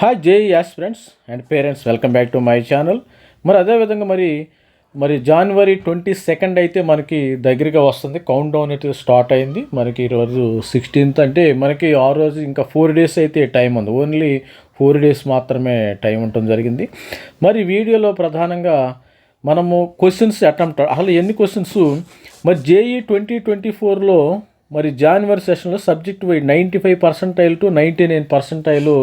Hi జే as friends and parents welcome back to my channel మరి అదేవిధంగా మరి మరి జనవరి ట్వంటీ సెకండ్ అయితే మనకి దగ్గరగా వస్తుంది. కౌంట్ డౌన్ అయితే స్టార్ట్ అయింది. మనకి ఈరోజు సిక్స్టీన్త్ అంటే మనకి ఆ రోజు ఇంకా ఫోర్ డేస్ అయితే టైం ఉంది. ఓన్లీ ఫోర్ డేస్ మాత్రమే టైం ఉండటం జరిగింది. మరి వీడియోలో ప్రధానంగా మనము క్వశ్చన్స్ అటెంప్ట్ అసలు ఎన్ని క్వశ్చన్స్ మరి జేఈ ట్వంటీ ట్వంటీ ఫోర్లో మరి జాన్వరి సెషన్లో subject wise ninety five percentile to ninety nine percentile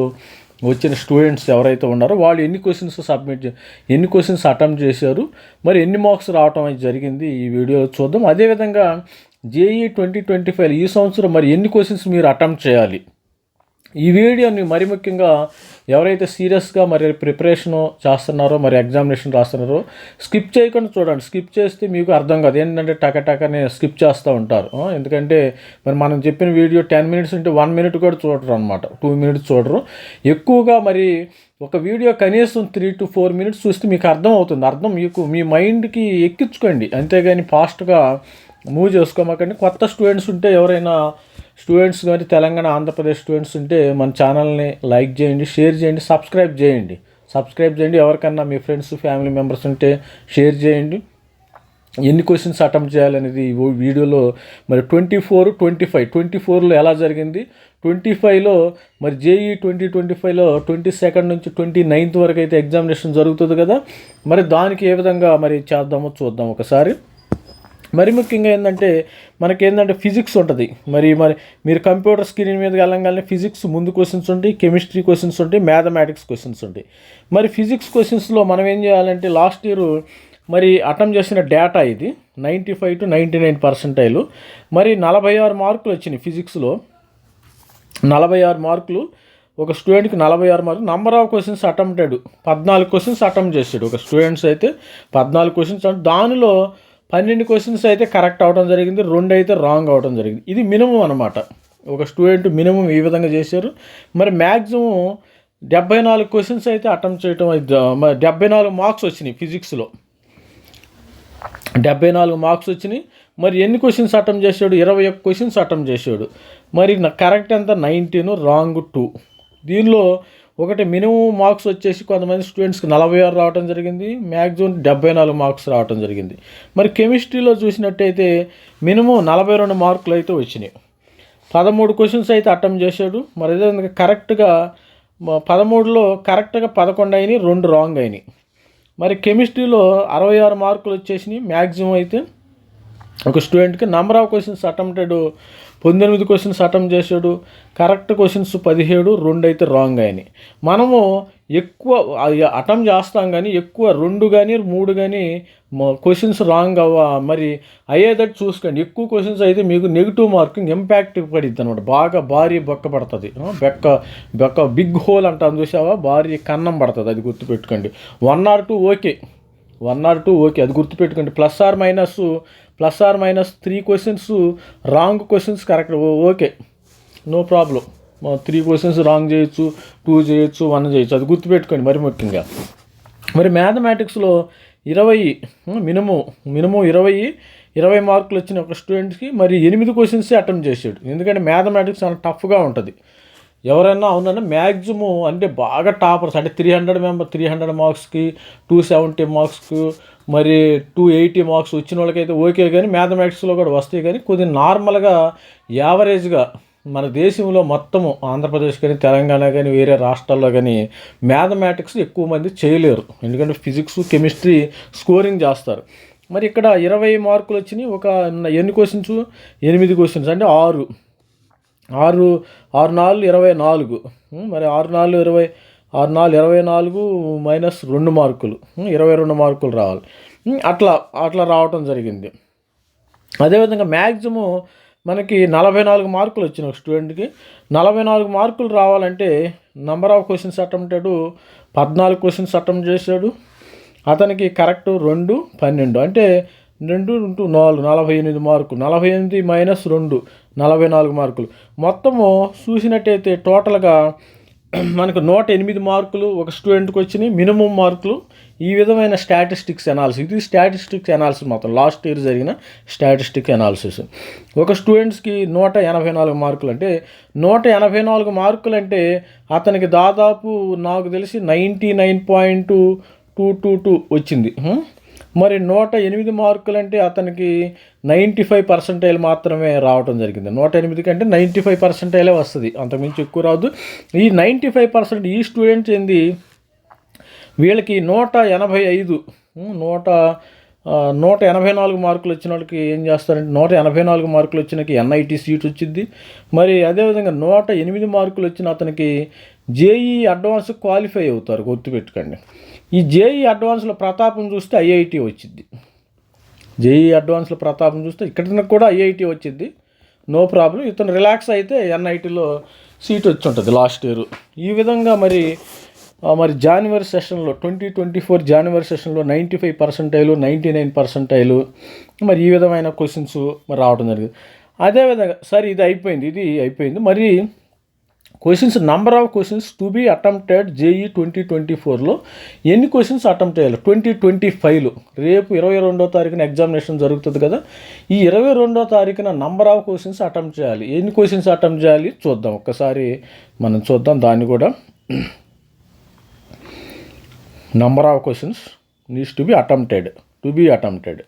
వచ్చిన స్టూడెంట్స్ ఎవరైతే ఉన్నారో వాళ్ళు ఎన్ని క్వశ్చన్స్ సబ్మిట్ ఎన్ని క్వశ్చన్స్ అటెంప్ట్ చేశారు మరి ఎన్ని మార్క్స్ రావటం అనేది జరిగింది ఈ వీడియో చూద్దాం. అదేవిధంగా జేఈ ట్వంటీ ట్వంటీ ఫైవ్ ఈ సంవత్సరం మరి ఎన్ని క్వశ్చన్స్ మీరు అటెంప్ట్ చేయాలి? ఈ వీడియోని మరి ముఖ్యంగా ఎవరైతే సీరియస్గా మరి ప్రిపరేషన్ చేస్తున్నారో మరి ఎగ్జామినేషన్ రాస్తున్నారో స్కిప్ చేయకుండా చూడండి. స్కిప్ చేస్తే మీకు అర్థం కాదు. ఏంటంటే టక టకనే స్కిప్ చేస్తూ ఉంటారు. ఎందుకంటే మరి మనం చెప్పిన వీడియో టెన్ మినిట్స్ ఉంటే వన్ మినిట్ కూడా చూడరు అనమాట టూ మినిట్స్ చూడరు. ఎక్కువగా మరి ఒక వీడియో కనీసం త్రీ టు ఫోర్ మినిట్స్ చూస్తే మీకు అర్థం అవుతుంది. అర్థం మీకు మీ మైండ్కి ఎక్కించుకోండి. అంతేగాని ఫాస్ట్గా మూవ్ చేసుకోమాకండి. కొత్త స్టూడెంట్స్ ఉంటే ఎవరైనా స్టూడెంట్స్ కానీ తెలంగాణ ఆంధ్రప్రదేశ్ స్టూడెంట్స్ ఉంటే మన ఛానల్ని లైక్ చేయండి షేర్ చేయండి సబ్స్క్రైబ్ చేయండి. సబ్స్క్రైబ్ చేయండి. ఎవరికన్నా మీ ఫ్రెండ్స్ ఫ్యామిలీ మెంబర్స్ ఉంటే షేర్ చేయండి. ఎన్ని క్వశ్చన్స్ అటెంప్ట్ చేయాలనేది వీడియోలో మరి twenty four twenty five. Twenty ఫోర్లో ఎలా జరిగింది? ట్వంటీ ఫైవ్లో మరి జేఈ ట్వంటీ ట్వంటీ ఫైవ్లో ట్వంటీ సెకండ్ నుంచి ట్వంటీ నైన్త్ వరకు అయితే ఎగ్జామినేషన్ జరుగుతుంది కదా. మరి దానికి ఏ విధంగా మరి చేద్దామో చూద్దాం ఒకసారి. మరి ముఖ్యంగా ఏంటంటే మనకి ఏంటంటే ఫిజిక్స్ ఉంటుంది. మరి మరి మీరు కంప్యూటర్ స్క్రీన్ మీద వెళ్ళగానే ఫిజిక్స్ ముందు క్వశ్చన్స్ ఉంటాయి కెమిస్ట్రీ క్వశ్చన్స్ ఉంటాయి మ్యాథమెటిక్స్ క్వశ్చన్స్ ఉంటాయి. మరి ఫిజిక్స్ క్వశ్చన్స్లో మనం ఏం చేయాలంటే లాస్ట్ ఇయర్ మరి అటెంప్ట్ చేసిన డేటా ఇది ninety five to ninety nine percentile మరి నలభై ఆరు మార్కులు వచ్చినాయి ఫిజిక్స్లో నలభై ఆరు మార్కులు ఒక స్టూడెంట్కి నలభై ఆరు మార్కులు. నంబర్ ఆఫ్ క్వశ్చన్స్ అటెంప్టెడ్ పద్నాలుగు క్వశ్చన్స్ అటెంప్ట్ చేసాడు ఒక స్టూడెంట్స్ అయితే పద్నాలుగు క్వశ్చన్స్ దానిలో పన్నెండు క్వశ్చన్స్ అయితే కరెక్ట్ అవడం జరిగింది రెండు అయితే రాంగ్ అవడం జరిగింది. ఇది మినిమం అనమాట ఒక స్టూడెంట్ మినిమం ఈ విధంగా చేశారు. మరి మ్యాక్సిమం డెబ్బై నాలుగు క్వశ్చన్స్ అయితే అటెంప్ట్ చేయడం అయితే మరి డెబ్బై నాలుగు మార్క్స్ వచ్చినాయి ఫిజిక్స్లో డెబ్బై నాలుగు మార్క్స్ వచ్చినాయి. మరి ఎన్ని క్వశ్చన్స్ అటెంప్ట్ చేశాడు? ఇరవై ఒక్క క్వశ్చన్స్ అటెంప్ట్ చేశాడు. మరి నా కరెక్ట్ ఎంత? నైన్టీన్ రాంగ్ టూ దీనిలో ఒకటి మినిమం మార్క్స్ వచ్చేసి కొంతమంది స్టూడెంట్స్కి నలభై ఆరు రావడం జరిగింది. మ్యాక్సిమం డెబ్బై నాలుగు మార్క్స్ రావడం జరిగింది. మరి కెమిస్ట్రీలో చూసినట్టయితే మినిమం నలభై రెండు మార్కులు అయితే వచ్చినాయి. పదమూడు క్వశ్చన్స్ అయితే అటెంప్ట్ చేశాడు. మరి అదేవిధంగా కరెక్ట్గా పదమూడులో కరెక్ట్గా పదకొండు అయినాయి రెండు రాంగ్ అయినాయి. మరి కెమిస్ట్రీలో అరవై ఆరు మార్కులు వచ్చేసినాయి. మ్యాక్సిమం అయితే ఒక స్టూడెంట్కి నెంబర్ ఆఫ్ క్వశ్చన్స్ అటెంప్టెడ్ పంతొమ్మిది క్వశ్చన్స్ అటెంప్ట్ చేశాడు. కరెక్ట్ క్వశ్చన్స్ పదిహేడు రెండు అయితే రాంగ్ అయినాయి. మనము ఎక్కువ అటెంప్ట్ చేస్తాం కానీ ఎక్కువ రెండు కానీ మూడు కానీ క్వశ్చన్స్ రాంగ్ అవ్వ మరి అయ్యేటట్టు చూసుకోండి. ఎక్కువ క్వశ్చన్స్ అయితే మీకు నెగిటివ్ మార్కింగ్ ఇంపాక్ట్ పడిద్ది అనమాట బాగా భారీ బొక్క పడుతుంది. బెక్క బెక్క బిగ్ హోల్ అంటాం చూసావా భారీ కన్నం పడుతుంది అది గుర్తుపెట్టుకోండి. One or two okay one or two okay అది గుర్తుపెట్టుకోండి. Plus or minus plus or minus three questions wrong questions correct. Okay. No problem. Three questions wrong చేయొచ్చు టూ చేయొచ్చు వన్ చేయొచ్చు. అది గుర్తుపెట్టుకోండి మరి ముఖ్యంగా. మరి మ్యాథమెటిక్స్లో ఇరవై మినిమం మినిమం ఇరవై ఇరవై మార్కులు వచ్చిన ఒక స్టూడెంట్కి మరి ఎనిమిది క్వశ్చన్సే అటెంప్ట్ చేసాడు. ఎందుకంటే మ్యాథమెటిక్స్ చాలా టఫ్గా ఉంటుంది. ఎవరైనా అవునన్నా మ్యాక్సిమం అంటే బాగా టాపర్స్ అంటే three hundred member three hundred మార్క్స్కి టూ సెవెంటీ మార్క్స్కి మరి టూ ఎయిటీ మార్క్స్ వచ్చిన వాళ్ళకైతే ఓకే కానీ మ్యాథమెటిక్స్లో కూడా వస్తాయి కానీ కొద్దిగా నార్మల్గా యావరేజ్గా మన దేశంలో మొత్తము ఆంధ్రప్రదేశ్ కానీ తెలంగాణ కానీ వేరే రాష్ట్రాల్లో కానీ మ్యాథమెటిక్స్ ఎక్కువ మంది చేయలేరు. ఎందుకంటే ఫిజిక్స్ కెమిస్ట్రీ స్కోరింగ్ చేస్తారు. మరి ఇక్కడ ఇరవై మార్కులు వచ్చినాయి. ఒక ఎన్ని క్వశ్చన్స్ ఎనిమిది క్వశ్చన్స్ అంటే ఆరు. ఆరు ఆరు నాలుగు ఇరవై నాలుగు. మరి ఆరు నాలుగు ఇరవై ఆరు నాలుగు ఇరవై నాలుగు మైనస్ రెండు మార్కులు. ఇరవై రెండు మార్కులు రావాలి. అట్లా అట్లా రావటం జరిగింది. అదేవిధంగా మ్యాక్సిమం మనకి నలభై నాలుగు మార్కులు వచ్చిన ఒక స్టూడెంట్కి. నలభై నాలుగు మార్కులు రావాలంటే నంబర్ ఆఫ్ క్వశ్చన్స్ అటెంప్టెడ్ పద్నాలుగు క్వశ్చన్స్ అటెంప్ట్ చేశాడు. అతనికి కరెక్ట్ రెండు పన్నెండు. అంటే రెండు ఇంటూ నాలుగు నలభై ఎనిమిది మార్కులు. నలభై ఎనిమిది మైనస్ రెండు నలభై నాలుగు మార్కులు. మొత్తము చూసినట్టయితే టోటల్గా మనకు నూట ఎనిమిది మార్కులు ఒక స్టూడెంట్కి వచ్చినాయి మినిమం మార్కులు. ఈ విధమైన స్టాటిస్టిక్స్ అనాలిసిస్ ఇది స్టాటిస్టిక్స్ అనాలిసిస్ మొత్తం లాస్ట్ ఇయర్ జరిగిన స్టాటిస్టిక్ అనాలిసిస్ ఒక స్టూడెంట్స్కి నూట ఎనభై నాలుగు మార్కులు అంటే నూట ఎనభై నాలుగు మార్కులు అంటే అతనికి దాదాపు నాకు తెలిసి ninety nine point two two two వచ్చింది. మరి నూట ఎనిమిది మార్కులు అంటే అతనికి నైంటీ ఫైవ్ పర్సెంటైల్ మాత్రమే రావడం జరిగింది. నూట ఎనిమిది కంటే నైంటీ ఫైవ్ పర్సెంటైలే వస్తుంది. అంతకుమించి ఎక్కువ రాదు. ఈ నైంటీ ఫైవ్ పర్సెంట్ ఈ స్టూడెంట్స్ ఏంది? వీళ్ళకి నూట ఎనభై ఐదు నూట నూట ఎనభై నాలుగు మార్కులు వచ్చిన వాళ్ళకి ఏం చేస్తారంటే నూట ఎనభై నాలుగు మార్కులు వచ్చినకి ఎన్ఐటి సీట్ వచ్చింది. మరి అదేవిధంగా నూట ఎనిమిది మార్కులు వచ్చిన అతనికి జేఈ అడ్వాన్స్ క్వాలిఫై అవుతారు గుర్తుపెట్టుకోండి. ఈ జేఈ అడ్వాన్స్లో ప్రతాపం చూస్తే ఐఐటి వచ్చింది. జేఈ అడ్వాన్స్లో ప్రతాపం చూస్తే ఇక్కడ కూడా ఐఐటి వచ్చింది. No problem. ఇతను రిలాక్స్ అయితే ఎన్ఐటిలో సీట్ వచ్చి ఉంటుంది లాస్ట్ ఇయర్. ఈ విధంగా మరి మరి జనవరి సెషన్లో ట్వంటీ ట్వంటీ ఫోర్ జనవరి సెషన్లో ninety five percentile ninety nine percentile మరి ఈ విధమైన క్వశ్చన్స్ మరి రావడం జరిగింది. అదేవిధంగా సరే ఇది అయిపోయింది ఇది అయిపోయింది. మరి questions number of questions to be attempted JEE twenty twenty ఫోర్లో ఎన్ని క్వశ్చన్స్ అటెంప్ట్ చేయాలి? ట్వంటీ ట్వంటీ ఫైవ్లో రేపు ఇరవై రెండో తారీఖున ఎగ్జామినేషన్ జరుగుతుంది కదా. ఈ ఇరవై రెండో తారీఖున నంబర్ ఆఫ్ క్వశ్చన్స్ అటెంప్ట్ చేయాలి. ఎన్ని క్వశ్చన్స్ అటెంప్ట్ చేయాలి? చూద్దాం. ఒక్కసారి మనం చూద్దాం దాన్ని కూడా. Number of questions needs to be attempted to be attempted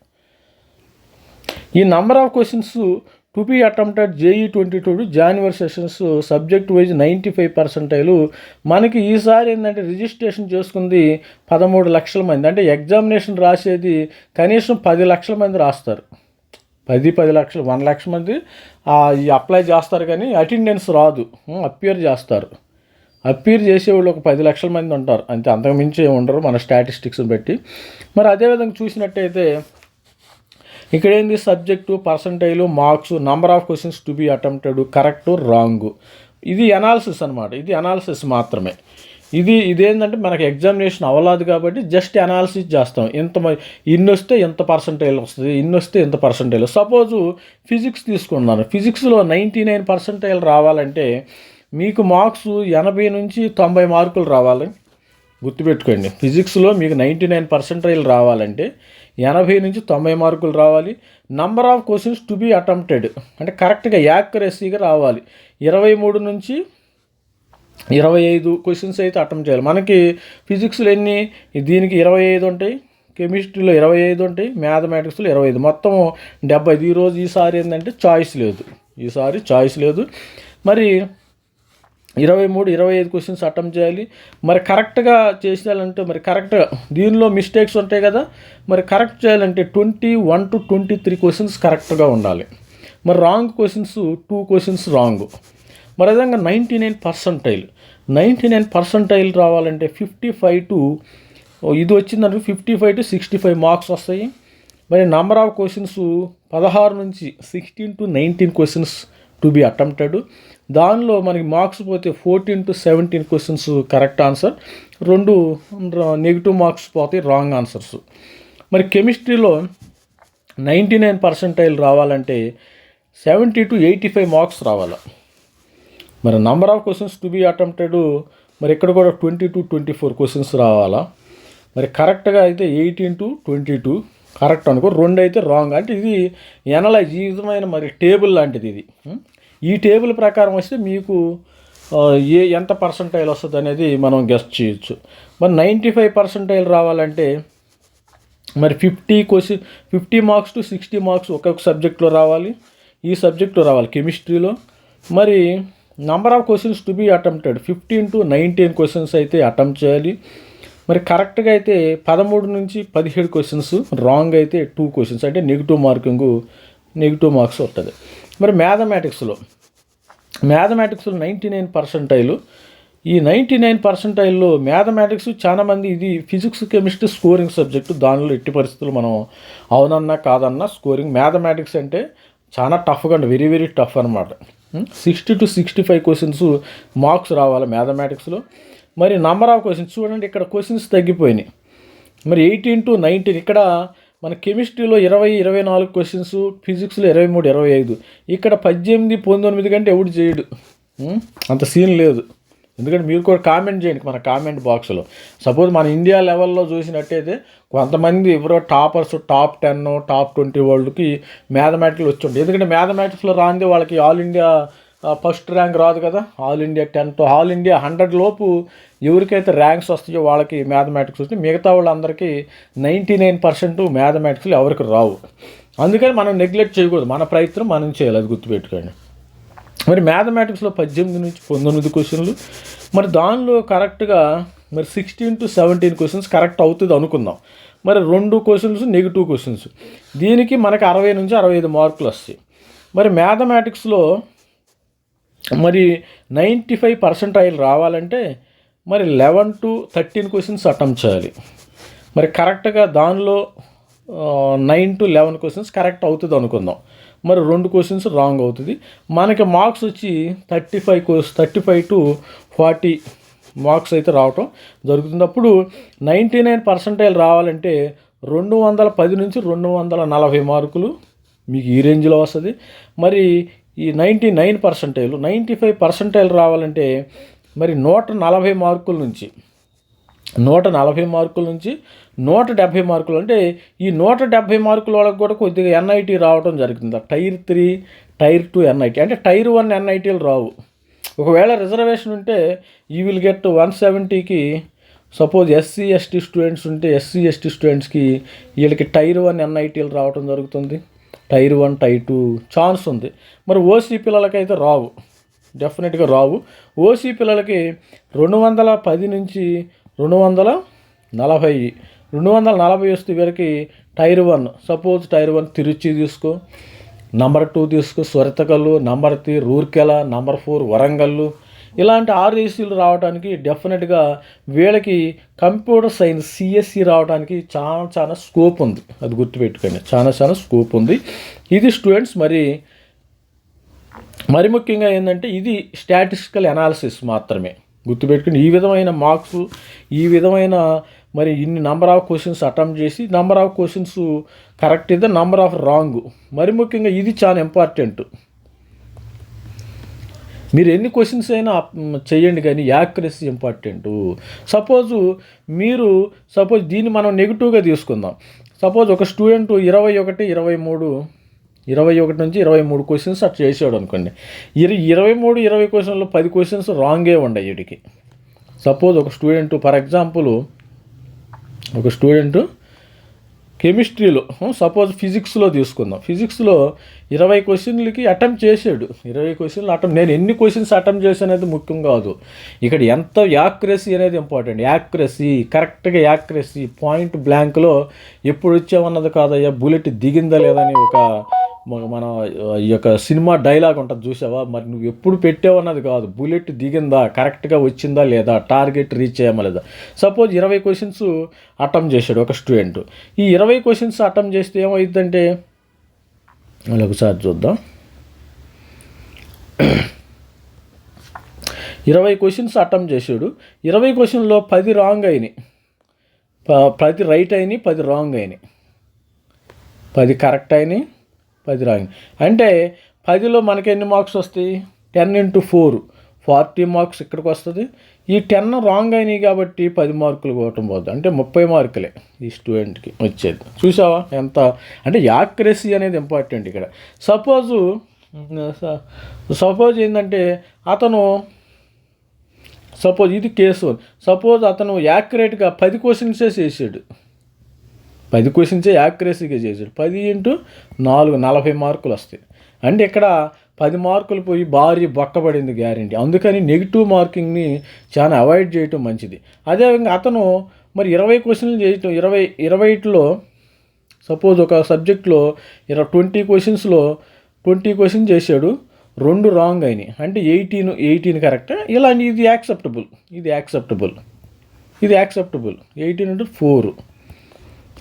ఈ number of questions to be attempted JEE twenty two January sessions subject wise ninety five percentile మనకి ఈసారి ఏంటంటే రిజిస్ట్రేషన్ చేసుకుంది పదమూడు లక్షల మంది. అంటే ఎగ్జామినేషన్ రాసేది కనీసం పది లక్షల మంది రాస్తారు. పది పది లక్షలు వన్ లక్ష మంది ఆ, ఈ అప్లై చేస్తారు కానీ అటెండెన్స్ రాదు. అపియర్ చేస్తారు. అప్పీర్ చేసేవాళ్ళు ఒక పది లక్షల మంది ఉంటారు. అంతే అంతకు మించి ఉండరు మన స్టాటిస్టిక్స్ని బట్టి. మరి అదేవిధంగా చూసినట్టయితే ఇక్కడ ఏంది subject percentile marks number of questions to be attempted correct wrong. ఇది అనాలిసిస్ అనమాట ఇది అనాలిసిస్ మాత్రమే. ఇది ఇదేంటంటే మనకి ఎగ్జామినేషన్ అవ్వలేదు కాబట్టి జస్ట్ అనాలిసిస్ చేస్తాం. ఇంత ఇన్ని వస్తే ఎంత పర్సంటైల్ వస్తుంది ఇన్ని వస్తే ఎంత పర్సంటైల్ సపోజు ఫిజిక్స్ తీసుకున్నాను ఫిజిక్స్లో నైంటీ నైన్ పర్సంటైల్ రావాలంటే మీకు మార్క్స్ ఎనభై నుంచి తొంభై మార్కులు రావాలి. గుర్తుపెట్టుకోండి. ఫిజిక్స్లో మీకు నైంటీ నైన్ పర్సెంటైల్ రావాలంటే ఎనభై నుంచి తొంభై మార్కులు రావాలి. Number of questions to be attempted అంటే కరెక్ట్గా యాక్యురసీగా రావాలి. ఇరవై మూడు నుంచి ఇరవై ఐదు క్వశ్చన్స్ అయితే అటెంప్ట్ చేయాలి. మనకి ఫిజిక్స్లో ఎన్ని? దీనికి ఇరవై ఐదు ఉంటాయి. కెమిస్ట్రీలో ఇరవై ఐదు ఉంటాయి. మ్యాథమెటిక్స్లో ఇరవై ఐదు. మొత్తం డెబ్బై ఐదు. ఈరోజు ఈసారి ఏంటంటే చాయిస్ లేదు. ఈసారి చాయిస్ లేదు. మరి ఇరవై మూడు ఇరవై ఐదు క్వశ్చన్స్ అటెంప్ట్ చేయాలి. మరి కరెక్ట్గా చేసేయాలంటే మరి కరెక్ట్గా దీనిలో మిస్టేక్స్ ఉంటాయి కదా. మరి కరెక్ట్ చేయాలంటే twenty one to twenty three questions కరెక్ట్గా ఉండాలి. మరి wrong questions two questions wrong మరి విధంగా ninety nine percentile ninety nine percentile రావాలంటే ఫిఫ్టీ ఫైవ్ టు ఇది వచ్చిందంటే fifty five to sixty five marks వస్తాయి. మరి నంబర్ ఆఫ్ క్వశ్చన్స్ పదహారు నుంచి sixteen to nineteen questions to be attempted దానిలో మనకి మార్క్స్ పోతే fourteen to seventeen questions correct answer రెండు నెగిటివ్ మార్క్స్ పోతే రాంగ్ ఆన్సర్స్ మరి కెమిస్ట్రీలో నైంటీ నైన్ పర్సెంటైల్ రావాలంటే seventy to eighty five marks రావాలి? మరి number of questions to be attempted మరి ఇక్కడ కూడా twenty to twenty four questions రావాలా? మరి కరెక్ట్గా అయితే eighteen to twenty two correct అనుకో రెండు అయితే రాంగ్ అంటే ఇది ఎనలైజ్ ఈ విధమైన మరి టేబుల్ లాంటిది ఇది. ఈ టేబుల్ ప్రకారం వస్తే మీకు ఏ ఎంత పర్సంటైల్ వస్తుంది అనేది మనం గెస్ట్ చేయొచ్చు. మరి నైంటీ ఫైవ్ పర్సంటైల్ రావాలంటే మరి fifty question fifty marks to sixty marks ఒక్కొక్క సబ్జెక్ట్లో రావాలి. ఈ సబ్జెక్ట్లో రావాలి కెమిస్ట్రీలో. మరి number of questions to be attempted fifteen to nineteen questions అయితే అటెంప్ట్ చేయాలి. మరి కరెక్ట్గా అయితే పదమూడు నుంచి పదిహేడు క్వశ్చన్స్ రాంగ్ అయితే టూ క్వశ్చన్స్ అంటే నెగిటివ్ మార్కింగ్ నెగిటివ్ మార్క్స్ వస్తుంది మరి మ్యాథమెటిక్స్లో. మ్యాథమెటిక్స్లో నైంటీ నైన్ పర్సెంటైలు. ఈ నైంటీ నైన్ పర్సెంటైల్లో మ్యాథమెటిక్స్ చాలామంది ఇది ఫిజిక్స్ కెమిస్ట్రీ స్కోరింగ్ సబ్జెక్టు. దానిలో ఎట్టి పరిస్థితులు మనం అవునన్నా కాదన్నా స్కోరింగ్. మ్యాథమెటిక్స్ అంటే చాలా టఫ్గా అండి వెరీ వెరీ టఫ్ అనమాట sixty to sixty five questions marks రావాలి మ్యాథమెటిక్స్లో. మరి నంబర్ ఆఫ్ క్వశ్చన్స్ చూడండి ఇక్కడ క్వశ్చన్స్ తగ్గిపోయినాయి. మరి ఎయిటీన్ టు నైన్టీన్ ఇక్కడ మన కెమిస్ట్రీలో ఇరవై ఇరవై నాలుగు క్వశ్చన్స్ ఫిజిక్స్లో ఇరవై మూడు ఇరవై ఐదు. ఇక్కడ పద్దెనిమిది పంతొమ్మిది కంటే ఎవడు చేయడు? అంత సీన్ లేదు. ఎందుకంటే మీరు కూడా కామెంట్ చేయండి మన కామెంట్ బాక్స్లో సపోజ్ మన ఇండియా లెవెల్లో చూసినట్టయితే కొంతమంది ఎవరో toppers top ten top twenty వరల్డ్కి mathematics వచ్చి ఎందుకంటే మ్యాథమెటిక్స్లో రాంది వాళ్ళకి ఆల్ ఇండియా ఫస్ట్ ర్యాంక్ రాదు కదా. All India tenth all India hundred లోపు ఎవరికైతే ర్యాంక్స్ వస్తాయో వాళ్ళకి మ్యాథమెటిక్స్ వస్తే మిగతా వాళ్ళందరికీ నైంటీ నైన్ పర్సెంట్ మ్యాథమెటిక్స్లు ఎవరికి రావు. అందుకని మనం నెగ్లెక్ట్ చేయకూడదు. మన ప్రయత్నం మనం చేయాలి. అది గుర్తుపెట్టుకోండి. మరి మ్యాథమెటిక్స్లో పద్దెనిమిది నుంచి పంతొమ్మిది క్వశ్చన్లు. మరి దానిలో కరెక్ట్గా మరి sixteen to seventeen questions correct అవుతుంది అనుకుందాం. మరి రెండు క్వశ్చన్స్ నెగిటివ్ క్వశ్చన్స్. దీనికి మనకి అరవై నుంచి అరవై ఐదు మార్కులు వస్తాయి. మరి మ్యాథమెటిక్స్లో మరి నైంటీ ఫైవ్ పర్సెంటైల్ రావాలంటే మరి eleven to thirteen questions attempt చేయాలి. మరి కరెక్ట్గా దానిలో nine to eleven questions correct అవుతుంది అనుకుందాం. మరి రెండు క్వశ్చన్స్ రాంగ్ అవుతుంది. మనకి మార్క్స్ వచ్చి thirty five question thirty five to forty marks అయితే రావటం జరుగుతుంది. అప్పుడు నైంటీ నైన్ పర్సెంటైల్ రావాలంటే రెండు వందల పది నుంచి రెండు వందల నలభై మార్కులు మీకు ఈ రేంజ్లో వస్తుంది. మరి ఈ ninety nine percentile ninety five percentile రావాలంటే మరి నూట నలభై మార్కుల నుంచి నూట నలభై మార్కుల నుంచి నూట డెబ్భై మార్కులు అంటే ఈ నూట డెబ్భై మార్కుల వాళ్ళకి కూడా కొద్దిగా ఎన్ఐటీ రావడం జరుగుతుంది tier three tier two NIT అంటే టైర్ వన్ ఎన్ఐటీలు రావు. ఒకవేళ రిజర్వేషన్ ఉంటే ఈ విల్ గెట్ వన్ సెవెంటీకి సపోజ్ ఎస్సీ ఎస్టీ స్టూడెంట్స్ ఉంటే ఎస్సీ ఎస్టీ స్టూడెంట్స్కి వీళ్ళకి టైర్ వన్ ఎన్ఐటీలు రావడం జరుగుతుంది. Tier one tier two chance ఉంది. మరి ఓసీ పిల్లలకైతే రావు. డెఫినెట్గా రావు. ఓసీ పిల్లలకి రెండు వందల పది నుంచి రెండు వందల నలభై రెండు వందల నలభై వస్తే వీరికి tier one suppose tier one Tiruchi తీసుకో నంబర్ టూ తీసుకో స్వరతకల్లు number three Rourkela number four Warangal ఇలాంటి ఆర్ఏసీలు రావడానికి డెఫినెట్గా వీళ్ళకి కంప్యూటర్ సైన్స్ సిఎస్సి రావడానికి చాలా చాలా స్కోప్ ఉంది. అది గుర్తుపెట్టుకోండి. చాలా చాలా స్కోప్ ఉంది. ఇది స్టూడెంట్స్ మరి మరి ముఖ్యంగా ఏంటంటే ఇది స్టాటిస్టికల్ అనాలిసిస్ మాత్రమే. గుర్తుపెట్టుకుని ఈ విధమైన మార్క్స్ ఈ విధమైన మరి ఇన్ని నంబర్ ఆఫ్ క్వశ్చన్స్ అటెంప్ట్ చేసి నంబర్ ఆఫ్ క్వశ్చన్స్ కరెక్ట్ ఇదే నంబర్ ఆఫ్ రాంగ్. మరి ముఖ్యంగా ఇది చాలా ఇంపార్టెంట్. మీరు ఎన్ని క్వశ్చన్స్ అయినా చేయండి కానీ యాక్యురసీ ఇంపార్టెంట్ సపోజు మీరు సపోజ్ దీన్ని మనం నెగిటివ్గా తీసుకుందాం. సపోజ్ ఒక స్టూడెంట్ ఇరవై ఒకటి ఇరవై మూడు ఇరవై ఒకటి నుంచి ఇరవై మూడు క్వశ్చన్స్ అట్లా చేసాడు అనుకోండి. ఇరవై ఇరవై మూడు ఇరవై క్వశ్చన్లు పది క్వశ్చన్స్ రాంగే ఉండయి వీడికి. సపోజ్ ఒక స్టూడెంట్ ఫర్ ఎగ్జాంపుల్ ఒక స్టూడెంట్ కెమిస్ట్రీలో సపోజ్ ఫిజిక్స్లో తీసుకుందాం. ఫిజిక్స్లో ఇరవై క్వశ్చన్లకి అటెంప్ట్ చేసాడు ఇరవై క్వశ్చన్లు అటెంప్ట్ నేను ఎన్ని క్వశ్చన్స్ అటెంప్ట్ చేశానది ముఖ్యం కాదు. ఇక్కడ ఎంత యాక్యురసీ అనేది ఇంపార్టెంట్. యాక్యురసీ కరెక్ట్గా యాక్యురసీ పాయింట్ బ్లాంక్లో ఎప్పుడు వచ్చామన్నది కాదయ్యా బుల్లెట్ దిగిందా లేదని ఒక మన- ఈ యొక్క సినిమా డైలాగ్ ఉంటుంది చూసావా? మరి నువ్వు ఎప్పుడు పెట్టావు అన్నది కాదు. బుల్లెట్ దిగిందా? కరెక్ట్గా వచ్చిందా లేదా? టార్గెట్ రీచ్ అయ్యామా లేదా? సపోజ్ ఇరవై క్వశ్చన్స్ అటెంప్ట్ చేశాడు ఒక స్టూడెంట్. ఈ ఇరవై క్వశ్చన్స్ అటెంప్ట్ చేస్తే ఏమవుతుందంటే మళ్ళీ ఒకసారి చూద్దాం. ఇరవై క్వశ్చన్స్ అటెంప్ట్ చేశాడు. ఇరవై క్వశ్చన్లో పది రాంగ్ అయినాయి. ప- పది రైట్ అయినాయి పది రాంగ్ అయినాయి. పది కరెక్ట్ అయినాయి. పది రాంగ్ అంటే పదిలో మనకి ఎన్ని మార్క్స్ వస్తాయి? Ten into four. Forty marks ఇక్కడికి వస్తుంది. ఈ టెన్ రాంగ్ అయినాయి కాబట్టి పది మార్కులు పోవటం పోదు. అంటే ముప్పై మార్కులే ఈ స్టూడెంట్కి వచ్చేది. చూసావా ఎంత? అంటే యాక్యురసీ అనేది ఇంపార్టెంట్ ఇక్కడ. సపోజు సపోజ్ ఏంటంటే అతను సపోజ్ ఇది కేసు. సపోజ్ అతను యాక్యురేట్గా పది క్వశ్చన్సే చేసాడు. పది క్వశ్చన్సే యాక్యురసీగా చేశాడు. పది ఇంటూ నాలుగు నలభై మార్కులు వస్తాయి. అంటే ఇక్కడ పది మార్కులు పోయి భారీ బొక్కబడింది గ్యారంటీ అందుకని నెగిటివ్ మార్కింగ్ని చాలా అవాయిడ్ చేయటం మంచిది. అదేవిధంగా అతను మరి ఇరవై క్వశ్చన్లు చేయటం ఇరవై ఇరవైలో సపోజ్ ఒక సబ్జెక్ట్లో ఇరవై ట్వంటీ క్వశ్చన్స్లో ట్వంటీ క్వశ్చన్ చేశాడు. రెండు రాంగ్ అయినాయి. అంటే ఎయిటీన్ ఎయిటీన్ కరెక్ట్ ఇలా ఇది యాక్సెప్టబుల్ ఇది యాక్సెప్టబుల్ ఇది యాక్సెప్టబుల్ ఎయిటీన్ అంటే ఫోర్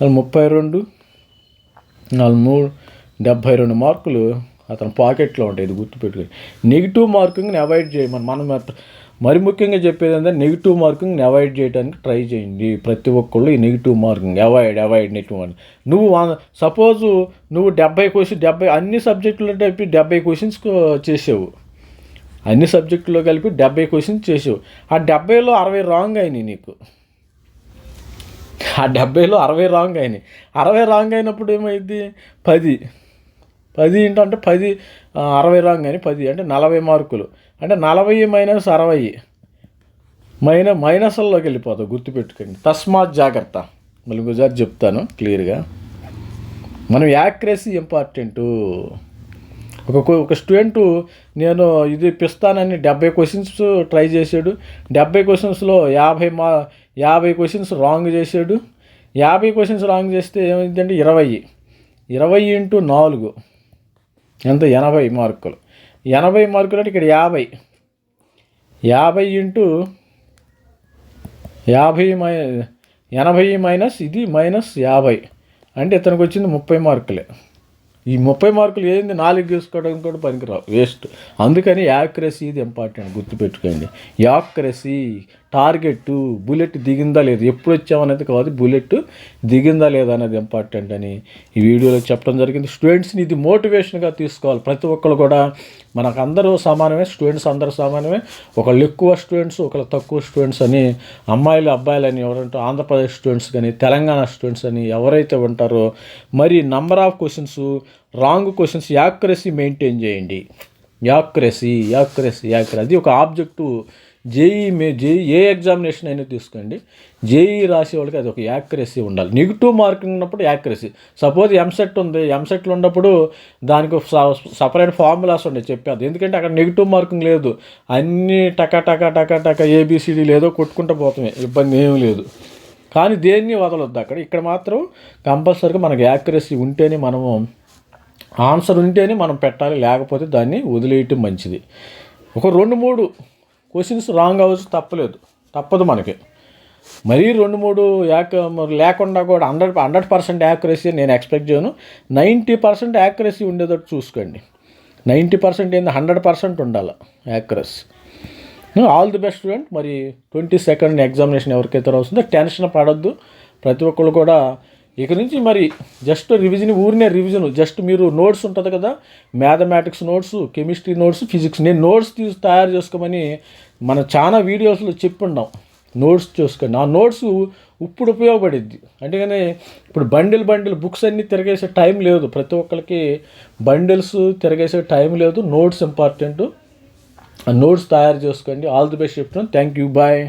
ముప్పై రెండు నాలుగు మూడు డెబ్భై రెండు మార్కులు అతని పాకెట్లో ఉంటాయి ఇది గుర్తుపెట్టుకుని నెగిటివ్ మార్కింగ్ని అవాయిడ్ చేయమని మనం మరి ముఖ్యంగా చెప్పేది ఏంటంటే నెగిటివ్ మార్కింగ్ని అవాయిడ్ చేయడానికి ట్రై చేయండి. ప్రతి ఒక్కళ్ళు ఈ negative marking avoid avoid negative అని నువ్వు సపోజు నువ్వు డెబ్బై క్వశ్చన్ డెబ్బై అన్ని సబ్జెక్టులు కలిపి డెబ్బై క్వశ్చన్స్ చేసావు. అన్ని సబ్జెక్టులో కలిపి డెబ్బై క్వశ్చన్స్ చేసావు. ఆ డెబ్బైలో అరవై రాంగ్ అయినాయి నీకు. ఆ డెబ్బైలో అరవై రాంగ్ అయినాయి. అరవై రాంగ్ అయినప్పుడు ఏమైంది? పది. పది ఏంటంటే పది అరవై రాంగ్ అని పది అంటే నలభై మార్కులు. అంటే నలభై మైనస్ అరవై. మైన మైనస్లోకి వెళ్ళిపోతావు గుర్తుపెట్టుకోండి. తస్మాత్ జాగ్రత్త. మళ్ళీ ఇంకోసారి చెప్తాను క్లియర్గా. మనం యాక్యురసీ ఇంపార్టెంట్. ఒక ఒక స్టూడెంట్ నేను ఇది ఇప్పిస్తానని డెబ్బై క్వశ్చన్స్ ట్రై చేశాడు. డెబ్బై క్వశ్చన్స్లో యాభై మా యాభై క్వశ్చన్స్ రాంగ్ చేశాడు. యాభై క్వశ్చన్స్ రాంగ్ చేస్తే ఏమైందంటే ఇరవై. ఇరవై ఇంటూ నాలుగు. ఎంత? ఎనభై మార్కులు. ఎనభై మార్కులు అంటే ఇక్కడ యాభై. యాభై ఇంటూ యాభై మై ఎనభై మైనస్ ఇది మైనస్ యాభై. అంటే ఇతనికి వచ్చింది ముప్పై మార్కులే. ఈ ముప్పై మార్కులు ఏంది? నాలుగు తీసుకోవడం కూడా పనికిరావు. వేస్ట్. అందుకని యాక్యురసీ ఇది ఇంపార్టెంట్ గుర్తుపెట్టుకోండి. యాక్యురసీ టార్గెట్ బుల్లెట్ దిగిందా లేదు ఎప్పుడు వచ్చామనేది కాదు బుల్లెట్ దిగిందా లేదా అనేది ఇంపార్టెంట్ అని ఈ వీడియోలో చెప్పడం జరిగింది. స్టూడెంట్స్ని ఇది మోటివేషన్గా తీసుకోవాలి. ప్రతి ఒక్కరు కూడా మనకు అందరూ సమానమే స్టూడెంట్స్ అందరూ సమానమే. ఒకళ్ళు ఎక్కువ స్టూడెంట్స్ ఒకళ్ళు తక్కువ స్టూడెంట్స్ అని అమ్మాయిలు అబ్బాయిలు అని ఎవరంటే ఆంధ్రప్రదేశ్ స్టూడెంట్స్ కానీ తెలంగాణ స్టూడెంట్స్ అని ఎవరైతే ఉంటారో మరి number of questions wrong questions accuracy maintain చేయండి. Accuracy accuracy accuracy. అది ఒక ఆబ్జెక్టు జేఈ మే జేఈ ఏ ఎగ్జామినేషన్ అయినా తీసుకోండి. జేఈ రాసే వాళ్ళకి అది ఒక యాక్యురసీ ఉండాలి. నెగిటివ్ మార్కింగ్ ఉన్నప్పుడు యాక్యురసీ సపోజ్ ఎంసెట్ ఉంది. ఎంసెట్లో ఉన్నప్పుడు దానికి సపరేట్ ఫార్ములాస్ ఉండే చెప్పేది. ఎందుకంటే అక్కడ నెగిటివ్ మార్కింగ్ లేదు. అన్నీ టక టక టక టక ఏబిసిడి లేదో కొట్టుకుంటూ పోతామే. ఇబ్బంది ఏమీ లేదు. కానీ దేన్ని వదలొద్దు అక్కడ. ఇక్కడ మాత్రం కంపల్సరీగా మనకు యాక్యురసీ ఉంటేనే మనము ఆన్సర్ ఉంటేనే మనం పెట్టాలి. లేకపోతే దాన్ని వదిలేయటం మంచిది. ఒక రెండు మూడు క్వశ్చన్స్ రాంగ్ అవ్వచ్చు తప్పలేదు. తప్పదు మనకి. మరీ రెండు మూడు యాక్ మరి లేకుండా కూడా హండ్రెడ్ హండ్రెడ్ పర్సెంట్ యాక్యురసీ నేను ఎక్స్పెక్ట్ చేయను. నైంటీ పర్సెంట్ యాక్యురసీ ఉండేటట్టు చూసుకోండి. నైంటీ పర్సెంట్ ఏంది? హండ్రెడ్ పర్సెంట్ ఉండాలి accuracy. All the best student. మరి ట్వంటీ సెకండ్ ఎగ్జామినేషన్ ఎవరికైతే వస్తుందో టెన్షన్ పడద్దు. ప్రతి ఒక్కరు కూడా ఇక నుంచి మరి జస్ట్ రివిజన్ ఊరినే రివిజన్. జస్ట్ మీరు నోట్స్ ఉంటుంది కదా? Mathematics notes chemistry notes physics. నేను నోట్స్ తీసి తయారు చేసుకోమని మన చాలా వీడియోస్లో చెప్పుండాం నోట్స్ చూసుకోండి ఆ నోట్స్ ఇప్పుడు ఉపయోగపడిద్ది. కానీ ఇప్పుడు బండిల్ బండిల్ బుక్స్ అన్నీ తిరగేసే టైం లేదు. ప్రతి ఒక్కరికి బండిల్స్ తిరగేసే టైం లేదు. నోట్స్ ఇంపార్టెంట్ ఆ నోట్స్ తయారు చేసుకోండి. ఆల్ ది బెస్ట్ చెప్తున్నాను. Thank you bye